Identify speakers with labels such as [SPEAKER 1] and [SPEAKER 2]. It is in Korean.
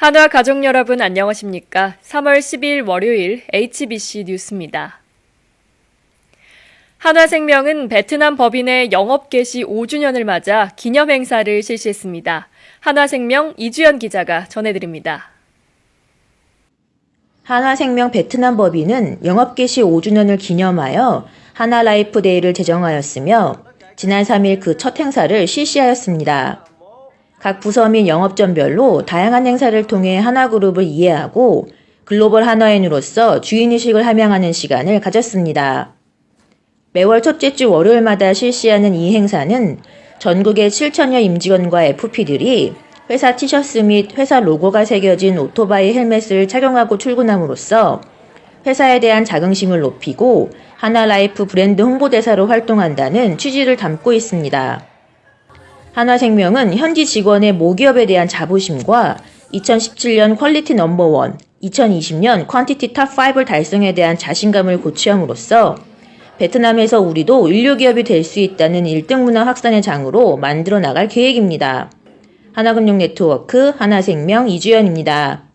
[SPEAKER 1] 한화 가족 여러분 안녕하십니까? 3월 10일 월요일 HBC 뉴스입니다. 한화생명은 베트남 법인의 영업 개시 5주년을 맞아 기념 행사를 실시했습니다. 한화생명 이주연 기자가 전해드립니다.
[SPEAKER 2] 한화생명 베트남 법인은 영업 개시 5주년을 기념하여 한화라이프데이를 제정하였으며 지난 3일 그 첫 행사를 실시하였습니다. 각 부서 및 영업점별로 다양한 행사를 통해 하나그룹을 이해하고 글로벌 한화인으로서 주인의식을 함양하는 시간을 가졌습니다. 매월 첫째 주 월요일마다 실시하는 이 행사는 전국의 7천여 임직원과 FP들이 회사 티셔츠 및 회사 로고가 새겨진 오토바이 헬멧을 착용하고 출근함으로써 회사에 대한 자긍심을 높이고 하나라이프 브랜드 홍보대사로 활동한다는 취지를 담고 있습니다. 한화생명은 현지 직원의 모기업에 대한 자부심과 2017년 퀄리티 넘버원, 2020년 퀀티티 탑5를 달성에 대한 자신감을 고취함으로써 베트남에서 우리도 인류기업이 될 수 있다는 1등 문화 확산의 장으로 만들어 나갈 계획입니다. 하나금융네트워크 하나생명 이주연입니다.